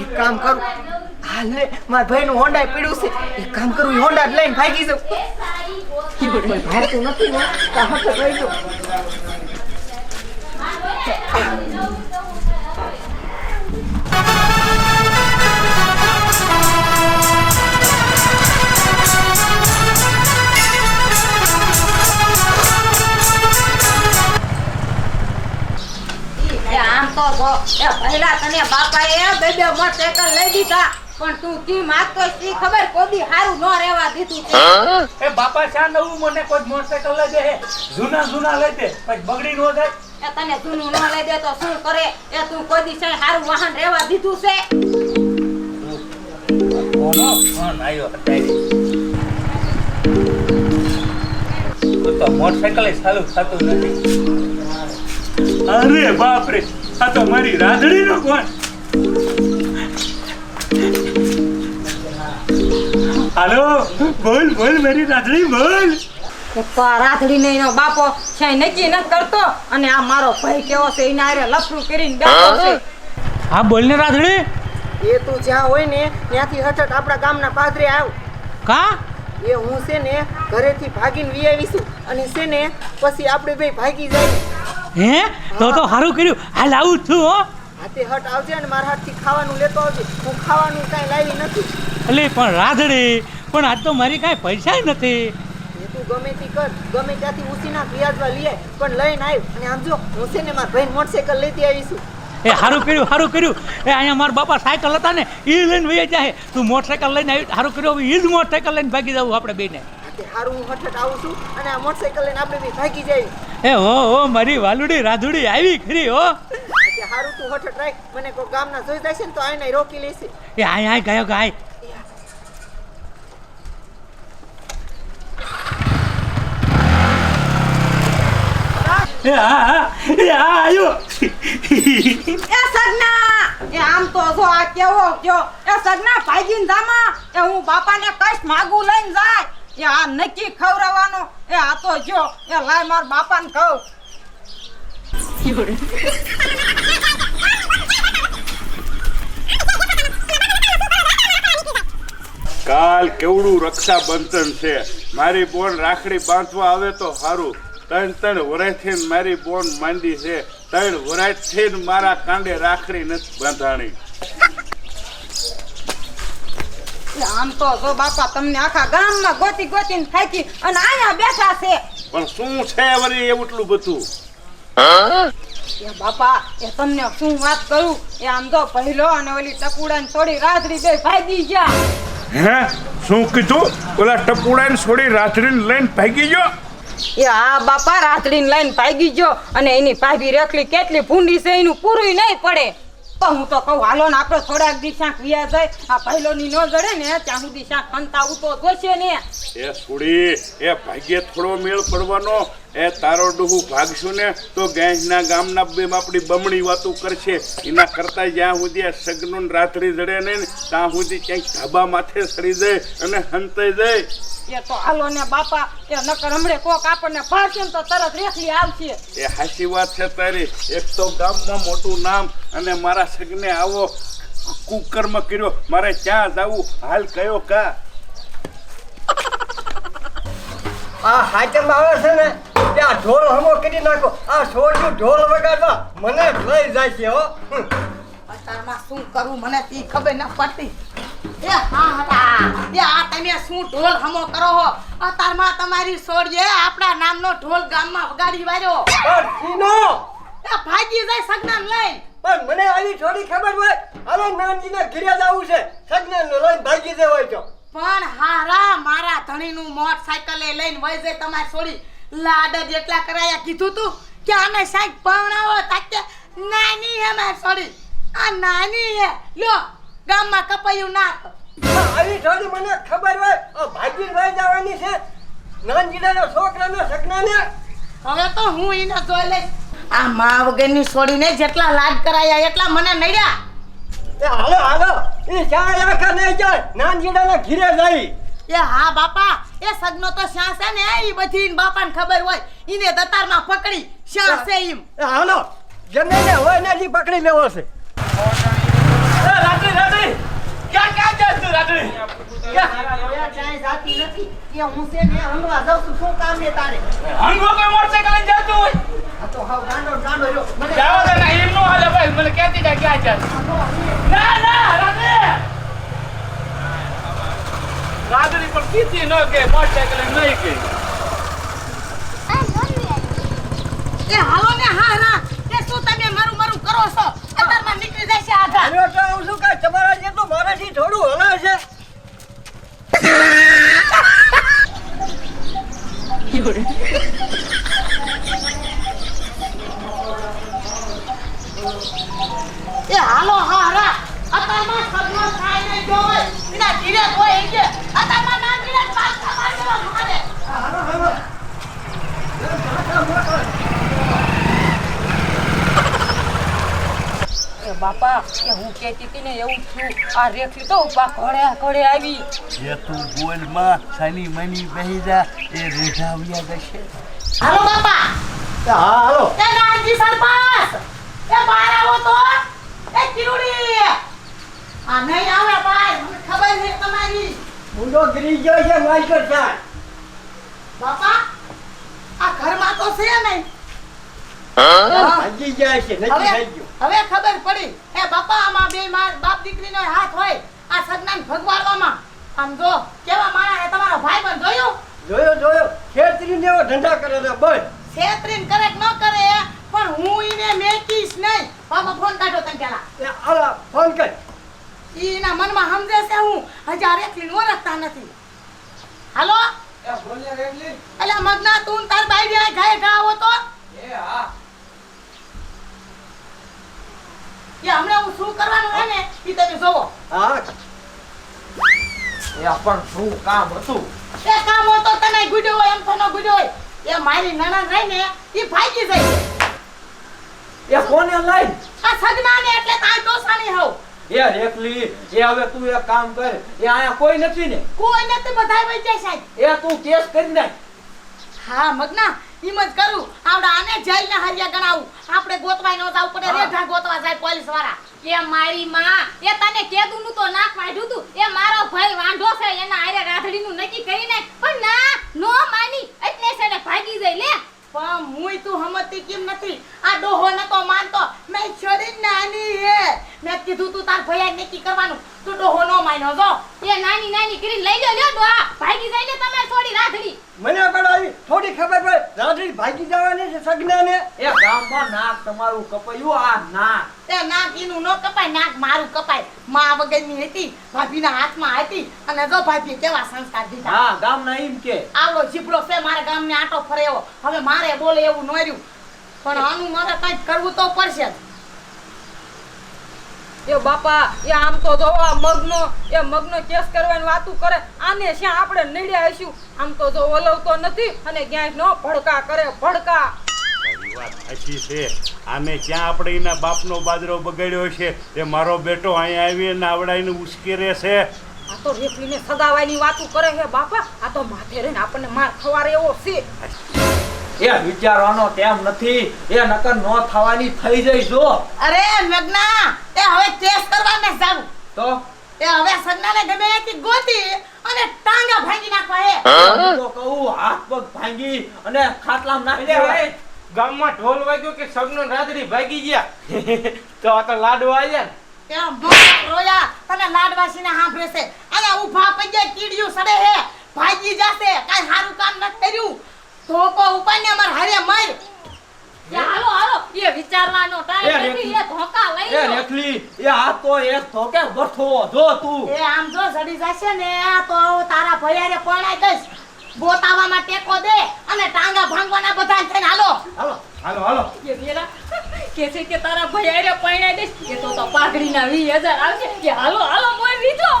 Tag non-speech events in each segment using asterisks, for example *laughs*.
એક કામ કરું. હાલ ને મારા ભાઈનું હોન્ડા પીડ્યું છે. એક કામ કરું હોન્ડા જ લઈને ભાગી જાઉં. ભાઈ ભાગતું નથી પહેલા તને બાપાએ બે બે મોટરસાયકલ લઈ દીધા પણ તું કી માગતો શી ખબર કોદી હારું ન રહેવા દીધું છે. એ બાપા શા નવું મને કોઈ મોટરસાયકલ લઈ દે? જૂના જૂના લઈ દે પછી બગડી ન જાય. એ તને જૂનું ન લઈ દે તો શું કરે? એ તું કોદી છે હારું વાહન રહેવા દીધું છે? ફોન આવ્યો અત્યારે? તો મોટરસાયકલ ચાલુ થતું નથી. અરે બાપ રે આ તો મારી રાધડી નો કોણ? હાલો બોલ બોલ મારી રાધડી બોલ. પપ્પા રાધડી ને એનો બાપો છે નક્કી ન કરતો. અને આ મારો ભાઈ કેવો છે એના હારે લફરું કરીને બેઠો છે. હા બોલ ને રાધડી એ તું જ્યાં હોય ને ત્યાંથી હઠટ આપણા ગામના પાદરે આવ. કા? એ હું છે ને ઘરેથી ભાગીને વી આવીશું. અને છે ને પછી આપણે બે ભાગી જાય હે? તો તો સારું કર્યું. હાલ આવું છું હો. હાથે હટ આવજે અને મારા હાથથી ખાવાનું લેતો આવજે. હું ખાવાનું કાંઈ લાવી નથી. એટલે પણ રાધડી. પણ આજ તો મારી કાંઈ પૈસા નથી. તું ગમે તે કર. ગમે ત્યાંથી ઉસીના વ્યાજમાં લઈ આય પણ લઈને આવ અને આમ જો હું છે ને મારા ભાઈ મોટરસાયકલ લેતી આવીશું. એ સારું કર્યું સારું કર્યું. એ અહીંયા મારા બાપા સાયકલ હતા ને એ લઈને વહી જાય. તું મોટરસાયકલ લઈને આવી સારું કર્યું. હવે એ જ મોટરસાયકલ લઈને ભાગી જવું આપણે બેને. હાથે હારું હું હઠટ આવું છું અને આ મોટરસાયકલ લઈને આપણે બે ભાગી જાય એ હો હો મારી વાલુડી રાધુડી આવી ખરી હો. હાથે હારું તું હઠટ રાખ મને કોઈ ગામના જોઈ જાય ને તો આઈને રોકી લેશે એ આય આય ગયો ગાય. એ હા હા એ હા આવ્યો એ સગના એ આમ તો જો આ કેવો કયો એ સગના ભાગીને જામા એ હું બાપાને કઈશ માગું લઈને જાય. એ આ નક્કી ખવડાવવાનો? એ આ તો જો, એ લાય માર બાપાને કહું કાલ કેવડું રક્ષાબંધન છે? મારી બોન રાખડી બાંધવા આવે તો સારું ત્રણ ત્રણ વરાયથી મારી બોન માંડી છે. ત્રણ વરાયથી મારા કાંડે રાખડી નથી બાંધાણી. આમ તો જો બાપા તમને આખા ગામમાં ગોતી ગોતીને થાકી અને અહીંયા બેઠા છે. પણ શું છે વળી એટલું બધું? એ બાપા એ તમને શું વાત કરું? એ આમ તો પહેલો અને ઓલી ટપુડાને છોડી રાત્રી બે ભાગી ગયા. હે? શું કીધું? ઓલા ટપુડાને છોડી રાત્રિને લઈને ભાગી ગયો? એ આ બાપા રાતડીને લઈને ભાગી ગયો અને એની ભાભી રેખલી કેટલી ભૂંડી છે એનું પૂરું નહીં પડે. તો હું તો કહું. હાલો ને આપણે થોડાક દિશા વ્યા જાય. આ પહેલોની ન જડે ને, ત્યાં સુધી દિશા ખંતા ઉતો જોશે ને? એ છોડી એ ભાગ્યે થોડો મેળ પડવાનો. એ તારો ડુહુ ભાગશું ને, તો ગેંજના ગામના બે આપણી બમણી વાતો કરશે. એના કરતા જ્યાં સુધી આ સગનું રાત્રિ જડે ને, ત્યાં સુધી ક્યાંક ધાબા માથે સડી જાય અને હંતાઈ જાય. એ તો હાલો ને બાપા એ નકર હમણે કોક આપણને ભાળશે ને તો તરત રેખલી આવશે. એ હાચી વાત છે તારી. એક તો ગામમાં મોટું નામ અને મારા સગને આવો કુકર્મ કર્યો. મારે ક્યાં જવું? હાલ કયો કા? આ હાચમ આવે છે ને ત્યાં ઢોલ હમો કરી નાખો. આ છોડ્યું ઢોલ વગાડવા મને લઈ જાય છે હો. અત્યારમાં શું કરું મને તી ખબર ન પડતી. એ હા હતા એ આ તમે શું ઢોલ હમો કરો હો? અત્યારમાં તમારી સોડીએ આપણા નામનો ઢોલ ગામમાં વગાડી વાર્યો. પણ સીનો! એ ભાગી જાય સગનાન લઈ પણ મને આની થોડી ખબર હોય. હાલો નાનજીને ઘરે જવું છે. સજ્ઞાન લઈને ભાગી હોય તો. પણ હારા મારા ધણીનું મોટરસાયકલે લઈને વઈ જાય તમારી સોડી લાડ જેટલા કરાયા કીધું તું કે આને સાહેબ પરણાવો તાકે નાની હે મારી સોડી આ નાની હે. લ્યો ગામમાં કપાયું નાખ આવી થોડી મને ખબર હોય. ભાગી લઈ જવાની છે. નાનજીના છોકરાનો સગનાને. હવે તો હું એને જોઈ લઈશ આ મા વગરની છોડીને જેટલા લાડ કરાયા એટલા મને નડ્યા. એ હાલો હાલો. એ ચા આખા નહીં જાય. નાનજીના ઘીરે જાય. એ હા બાપા. એ સગનો તો શ્યાં છે ને એ બધી બાપાને ખબર હોય. એને દતારમાં પકડી શ્યાં છે એમ. હાલો. ગમે ને હોય ને હજી પકડી લેવો છે. રાત્રિ રાત્રે. ક્યાં ક્યાં જાય તું રાત્રે? તારા રોયા ચાય જાતી નથી કે હું છે ને હંગવા જાઉં છું શું કામ ને તારે હંગો કોઈ મોટરસાઇકલ લઈને જતું હોય? આ તો હાવ ગાંડો ને ગાંડો રહ્યો મને જાઓ તો ના એમ નો હાલે ભાઈ મને કહેતી જાય ક્યાં જાય? ના ના રાત્રે! રાત્રી પણ કીધી ન કે મોટરસાઇકલ નહીં કે. એ હાલો ને હા હા. કે શું તમે મારું મારું કરો છો? અત્યારમાં નીકળી જાય છે આધા હું તો આવું છું કે તમારા જેટલું મારાથી થોડું હલે છે એ હાલો હા હા અત્યારમાં સગનો થાય નહીં જો હોય એના ધીરે હોય એ કે અત્યારમાં ના ધીરે પાછા મારી દેવા મારે એ બાપા કે હું કહેતી હતી ને એવું થયું આ રેખી તો ઉપા ઘોડે ઘોડે આવી. જે તું બોલમાં સાની મની બેહી જા એ રેઢાવ્યા જશે. હાલો બાપા. હા હાલો. એ નાનજી સરપંચ. એ બહાર આવો તો. એ કિરુડી આ નહીં આવે ભાઈ મને ખબર નહીં તમારી. હું તો ગરી ગયો છે માસ્ટર સાહેબ બાપા આ ઘરમાં તો છે નહીં. હા હજી જાય છે નથી થઈ ગયું હવે ખબર પડી. એ બાપા આમાં બે માર બાપ દીકરીનો હાથ હોય આ સગનાન ભગવાડવામાં. આમ જો કેવા માણા હે તમારો ભાઈ પણ જોયો? જોયો જોયો. ખેતરીને એવો ધંધા કરે ને બસ ખેતરીન કરે કે ન કરે પણ હું ઈને મેકીશ નહીં. બાપા ફોન કાઢો તને પેલા એ આલા ફોન કર. ઈના એના મનમાં સમજે છે હું. હજાર એકલી ઓળખતા નથી. હાલો? અલ્યા મગના તું તાર બાઈ જાય ઘાય ઘા તો? એ હમણાં હું શું કરવાનું હે ને એ તમે જોવો. હા. એ પણ શું કામ હતું? એ કામ હતો તને ગુડ્યો હોય એમ તો ગુડ્યો હોય. એ મારી નણંદ રહી ને એ ભાગી જાય. એ કોને લઈ? આ સગનાને એટલે તાય દોસાની હો એ રેકલી એ હવે તું એક કામ કર એ અહીંયા કોઈ નથી ને. કોઈ નથી બધાય વઈ જાય સાહેબ. એ તું કેસ કરી નાખ. હા મગના જ કરું. આવડા આને જેલ ને હરિયા ગણાવું. આપણે ગોતવાય નો જાવ પડે રેઠા ગોતવા જાય પોલીસવાળા. એ મારી માં. એ તને કેદું નું તો નાક વાઢ્યું તું. એ મારો ભાઈ વાંઢો છે એના આરે રાધડી નું નક્કી કરીને. પણ ના નો માની. એટલે છે ને ભાગી જાય લે. પણ મુય તું હમતી કેમ નથી? આ ડોહો નતો માનતો. મેં છોડી નાની હે. મેં કીધું તું તાર ભૈયા નક્કી કરવાનું. તું ડોહો નો માયનો જો. એ નાની નાની કરી લઈ લો લ્યો ડોહા. ભાગી જઈને તમે થોડી રાધડી મને પણ આવી. થોડી ખબર પડે. રાધડી ભાગી જવાની છે સગનાને એ ગામમાં નાક તમારું કપાયું આ નાક. એ નાક ઈનું નો કપાય નાક મારું કપાય. માં વગરની હતી ભાભીના હાથમાં હતી અને જો ભાભી કેવા સંસ્કાર દીધા. હા ગામના એમ કે. આવો જીપડો છે મારા ગામને આટો ફરેવો. હવે મારે બોલે એવું નોર્યું પણ આનું મારે કંઈક કરવું તો પડશે જ. એ બાપા એ આમ તો જો આ મગનો એ મગનો કેસ કરવાની વાતું કરે આને શ્યાં આપણે નડ્યા હશું આમ તો જો ઓલવતો નથી અને ક્યાંય નો ભડકા કરે ભડકા. વાત સાચી છે. આને ક્યાં આપણે એના બાપનો બાજરો બગાડ્યો છે? એ મારો બેટો અહીંયા આવીને આવડાઈને ઉશ્કેરે છે. આ તો રેખલીને સદાવાની વાતું કરે હે બાપા. આ તો માથે રહીને આપણને માર ખવારે એવો છે. એ વિચારવાનો તેમ નથી. એ નકર નો થવાની થઈ જઈશો અરે મેઘના એ હવે કેસ કરવાને જાવ તો? એ હવે સગનાને ગમે કે ગોતી અને ટાંગા ભાંગી નાખવા હે. તો કહું હાથ પગ ભાંગી અને ખાટલામાં નાખી દેવાય. ગામમાં ઢોલ વાગ્યો કે સગનો રાત્રી ભાગી ગયા. *laughs* તો આ તો લાડુ આવ્યા ને. એ રોયા તને લાડવાસીને સાંભળે છે. અહીંયા ઊભા પગે કીડિયું સડે હે. ભાગી જાશે કાઈ સારું કામ ન કર્યું. ધોકો ઉપાડને અમાર હારે માર. એ હાલો હાલો. એ વિચારવાનો એ ટાઈમ નથી એ ધોકા લઈ એ રેખલી એ આ તો એક ધોકે બઠો જો તું. એ આમ જો સડી જશે ને તો તારા ભૈયારે પરણાઈ દઈશ. બોતાવામાં ટેકો દે અને ટાંગા ભાંગવાના બધા થઈને હાલો. હાલો હાલો હાલો. કે પેલા કે છે કે તારા ભાઈ આરે પરણાઈ દઈશ. કે તો તો પાઘડીના 20000 આવશે. કે હાલો હાલો મોય લીધો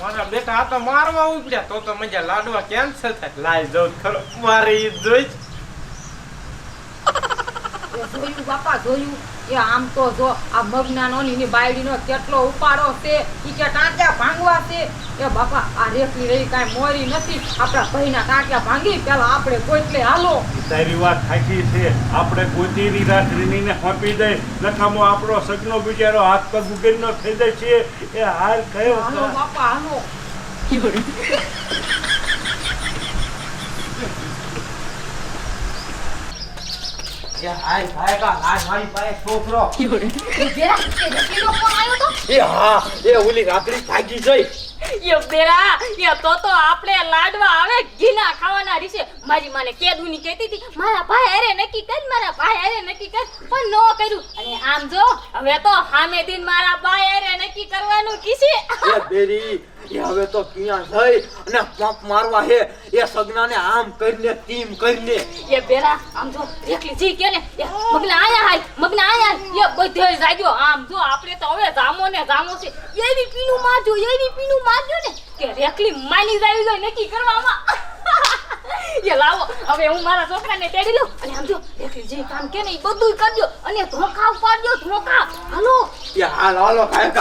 મારા બેટા આ તો મારવા ઉપડ્યા. તો તો મજા લાડવા કેન્સલ થાય. લાઈ જાઉં ખરો. મારી જોઈ. બાપા જોયું. એ આમ તો જો આ મગનાનો ને એની બાયડીનો કેટલો ઉપાડો છે ઈ કે ટાંટ્યા ભાંગવા છે? એ બાપા આ રેખની રહી કાંઈ મોરી નથી. આપણા ભાઈના ટાંટ્યા ભાંગી પેલા આપણે કોઈટલે હાલો. તારી વાત સાચી છે. આપણે ગોતીની ને સોંપી દઈ લખામો આપણો સગનો બિચારો હાથ પગ ઉગેરનો થઈ જાય છે એ હાલ કયો બાપા હાલો એ હાય ભાઈ કા હાય મારી પાસે છોકરો. એ રેખડીનો ફોન આવ્યો તો? એ હા એ ઓલી રાત્રી ભાગી જઈ યો બેરા યો તો તો આપણે લાડવા આવે ઘીના ખાવાના રીશે. મારી માને કેદુની કહેતી હતી મારા ભાઈ હારે નક્કી કર મારા ભાઈ હારે નક્કી કર. પણ નો કર્યું. અને આમ જો હવે તો સામે દિન મારા ભાઈ હારે નક્કી કરવાનું કીશે એ બેરી એ હવે તો ક્યાં જઈ અને પંપ મારવા હે? એ સગનાને આમ કરીને ટીમ કરીને. એ બેરા, આમ જો, એકલી જી કે ને? મગને આયા હાય મગના આયા. એ બધે જાગ્યો. આમ જો, આપણે તો હવે જામો ને જામો છે. એવી પીનું માજો એવી પીનું માજો ને. કે રેકલી માની જાય જાય નક્કી કરવામાં. એ લાવો. હવે હું મારા છોકરાને તેડી લઉં અને આમ જો રેકલી જે કામ કે નહીં બધું કરજો. અને ધોકા ઉપાડજો ધોકા. હાલો. એ હાલો હાલો ભાઈ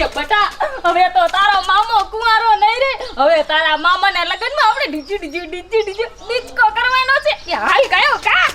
યે બટા હવે તો તારો મામો કુંવારો નહીં રે. હવે તારા મામાના લગ્નમાં આપણે DJ DJ DJ DJ disco કરવાનો છે. યે હાલ કયો કા?